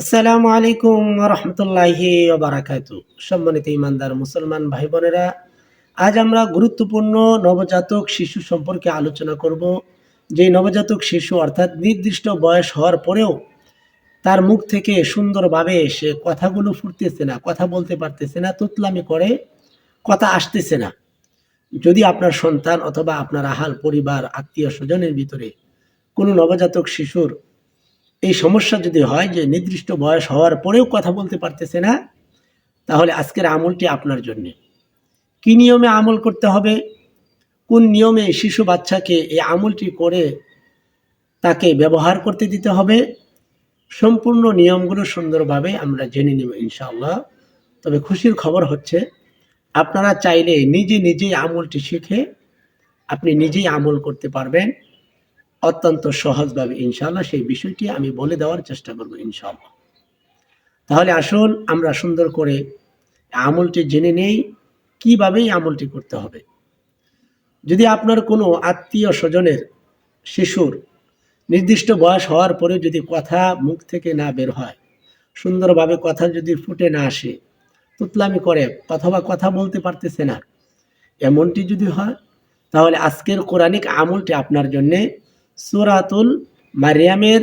আসসালামু আলাইকুম রহমতুল্লাহি বারাকাত সম্মানিত ইমানদার মুসলমান ভাই বোনেরা আজ আমরা গুরুত্বপূর্ণ নবজাতক শিশু সম্পর্কে আলোচনা করব। যে নবজাতক শিশু অর্থাৎ নির্দিষ্ট বয়স হওয়ার পরেও তার মুখ থেকে সুন্দরভাবে সে কথাগুলো ফুটতেছে না, কথা বলতে পারতেছে না, তুতলামি করে, কথা আসতেছে না। যদি আপনার সন্তান অথবা আপনার আহাল পরিবার, আত্মীয় স্বজনের ভিতরে কোনো নবজাতক শিশুর এই সমস্যা যদি হয় যে নির্দিষ্ট বয়স হওয়ার পরেও কথা বলতে পারতেছে না, তাহলে আজকের আমলটি আপনার জন্য। কি নিয়মে আমল করতে হবে? কোন নিয়মে শিশু বাচ্চাকে এই আমলটি করে তাকে ব্যবহার করতে দিতে হবে? সম্পূর্ণ নিয়মগুলো সুন্দরভাবে আমরা জেনে নেব ইনশাআল্লাহ। তবে খুশির খবর হচ্ছে, আপনারা চাইলে নিজে নিজেই আমলটি শিখে আপনি নিজেই আমল করতে পারবেন। অত্যন্ত সহজভাবে ইনশাল্লাহ সেই বিষয়টি আমি বলে দেওয়ার চেষ্টা করব ইনশাআল্লাহ। তাহলে আসুন আমরা সুন্দর করে আমলটি জেনে নেই, কিভাবেই আমলটি করতে হবে। যদি আপনার কোনো আত্মীয় স্বজনের শিশুর নির্দিষ্ট বয়স হওয়ার পরে যদি কথা মুখ থেকে না বের হয়, সুন্দরভাবে কথা যদি ফুটে না আসে, তুতলামি করে অথবা কথা বলতে পারতেছে না, এমনটি যদি হয়, তাহলে আজকের কোরআনিক আমলটি আপনার জন্যে সুরাতুল মারিয়ামের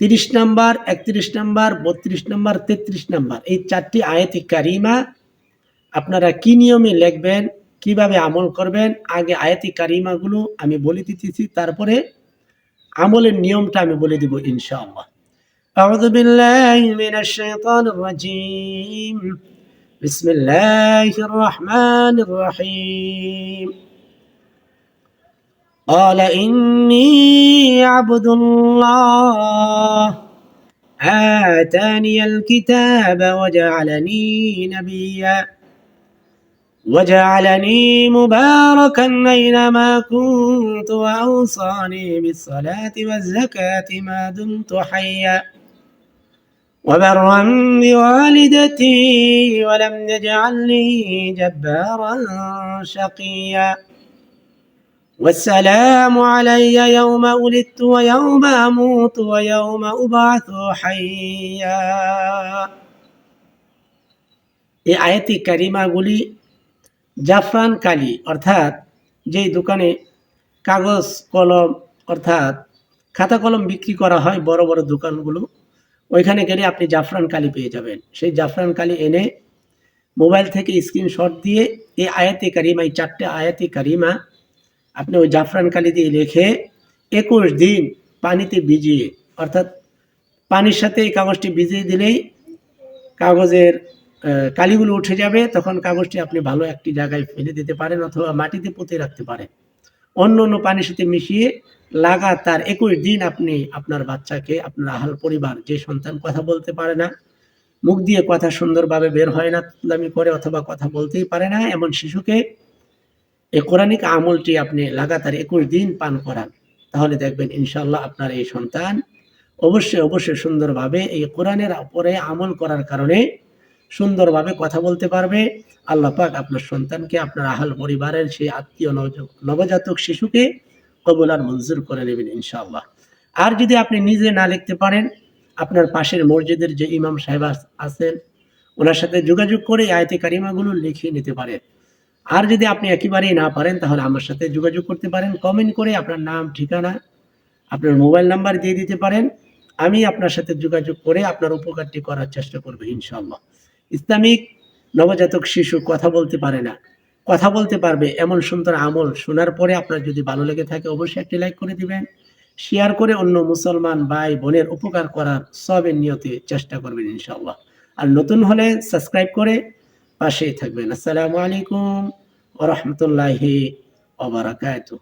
তিরিশ নাম্বার একত্রিশ নাম্বার বত্রিশ নাম্বার তেত্রিশ নাম্বার এই চারটি আয়াতি কারিমা আপনারা কি নিয়মে লিখবেন কিভাবে আমল করবেন আগে আয়াতি কারিমাগুলো আমি বলে দিতেছি তারপরে আমলের নিয়মটা আমি বলে দিব ইনশাআল্লাহ أعوذ بالله من الشيطان الرجيم بسم الله الرحمن الرحيم قال إني عبد الله. آتاني الكتاب وجعلني نبيا. وجعلني مباركا أينما كنت وأوصاني بالصلاة والزكاة ما دمت حيا. وبرا بوالدتي ولم يجعلني جبارا شقيا. والسلام علي يوم ولدت ويوم أموت ويوم أبعث حيا এই আয়াতি কারিমাগুলি জাফরান কালি অর্থাৎ যেই দোকানে কাগজ কলম অর্থাৎ খাতা কলম বিক্রি করা হয় বড় বড় দোকানগুলো ওইখানে গেলে আপনি জাফরান কালি পেয়ে যাবেন সেই জাফরান কালি এনে মোবাইল থেকে স্ক্রিনশট দিয়ে এই আয়াতি কারিমা এই চারটে আয়াতি কারিমা আপনি ওই জাফরান কালি দিয়ে রেখে একুশ দিন পানিতে ভিজিয়ে, অর্থাৎ পানির সাথে এই কাগজটি ভিজিয়ে দিলেই কাগজের কালিগুলো উঠে যাবে, তখন কাগজটি আপনি ভালো একটি জায়গায় ফেলে দিতে পারেন অথবা মাটিতে পুঁতে রাখতে পারেন। অন্য অন্য পানির সাথে মিশিয়ে লাগাতার একুশ দিন আপনি আপনার বাচ্চাকে, আপনার আহাল পরিবার, যে সন্তান কথা বলতে পারে না, মুখ দিয়ে কথা সুন্দরভাবে বের হয় না, তুলামি করে অথবা কথা বলতেই পারে না, এমন শিশুকে এই কোরআনিক আমলটি আপনি লাগাতার একুশ দিন পান করান, তাহলে দেখবেন ইনশাল্লাহ আপনার এই সন্তান অবশ্যই অবশ্যই সুন্দরভাবে এই কোরআনের উপরে আমল করার কারণে সুন্দরভাবে কথা বলতে পারবে। আল্লাহ পাক আপনার সন্তানকে, আপনার আহাল পরিবারের সেই আত্মীয় নবজাতক শিশুকে কবুল আর মঞ্জুর করে নেবেন ইনশাআল্লাহ। আর যদি আপনি নিজে না লিখতে পারেন, আপনার পাশের মসজিদের যে ইমাম সাহেব আছেন, ওনার সাথে যোগাযোগ করে আয়তে কারিমাগুলো লিখিয়ে নিতে পারেন। আর যদি আপনি একেবারেই না পারেন, তাহলে আমার সাথে যোগাযোগ করতে পারেন কমেন্ট করে আপনার নাম, ঠিকানা, আপনার মোবাইল নাম্বার দিয়ে দিতে পারেন। আমি আপনার সাথে যোগাযোগ করে আপনার উপকারটি করার চেষ্টা করব ইনশাল্লাহ ইসলামিক নবজাতক শিশু কথা বলতে পারে না। কথা বলতে পারবে এমন সুন্দর আমল শোনার পরে আপনার যদি ভালো লেগে থাকে, অবশ্যই একটি লাইক করে দিবেন। শেয়ার করে অন্য মুসলমান ভাই বোনের উপকার করার সবের নিয়তে চেষ্টা করবেন ইনশাল্লাহ আর নতুন হলে সাবস্ক্রাইব করে পাশেই থাকবেন। আসসালামু আলাইকুম ওরহমতুল্লাহি ওবরাকাতুহ